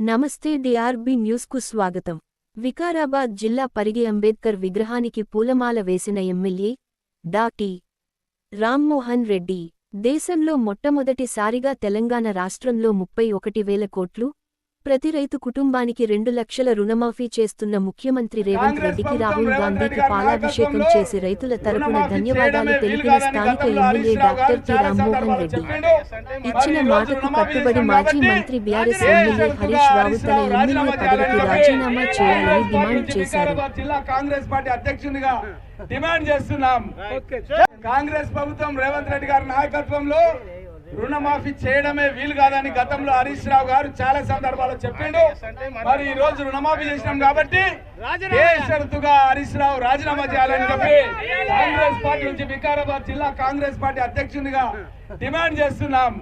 నమస్తే డిఆర్బి న్యూస్కు స్వాగతం. వికారాబాద్ జిల్లా పరిగి అంబేద్కర్ విగ్రహానికి పూలమాల వేసిన ఎమ్మెల్యే డా టి. రామ్మోహన్ రెడ్డి దేశంలో మొట్టమొదటిసారిగా తెలంగాణ రాష్ట్రంలో ముప్పై ఒకటి వేల కోట్లు ప్రతి రైతు కుటుంబానికి రెండు లక్షల రుణమాఫీ చేస్తున్న ముఖ్యమంత్రి రేవంత్ రెడ్డికి రాహుల్ గాంధీకి పాలాభిషేకం చేసి రైతుల తరపున ధన్యవాదాలు తెలిపిన స్థానిక MLA doctor T Rammohan Reddy ఇచ్చిన మాటకు కట్టుబడి మాజీ మంత్రి బీఆర్ఎస్ ఎమ్మెల్యే హరీష్ రావు తన ఎమ్మెల్యే పదవికి రాజీనామా చేయాలని డిమాండ్ చేశారు డిమాండ్ చేస్తున్నాం కాంగ్రెస్ ప్రభుత్వం రేవంత్ రెడ్డి గారి నాయకత్వంలో రుణమాఫీ చేయడమే వీలు కాదని గతంలో హరీష్ రావు గారు చాలా సందర్భాల్లో చెప్పిండు. మరి ఈ రోజు రుణమాఫీ చేసినాం కాబట్టి ఏ షరతుగా హరీష్ రావు రాజీనామా చేయాలని చెప్పి కాంగ్రెస్ పార్టీ నుంచి వికారాబాద్ జిల్లా కాంగ్రెస్ పార్టీ అధ్యక్షునిగా డిమాండ్ చేస్తున్నాం.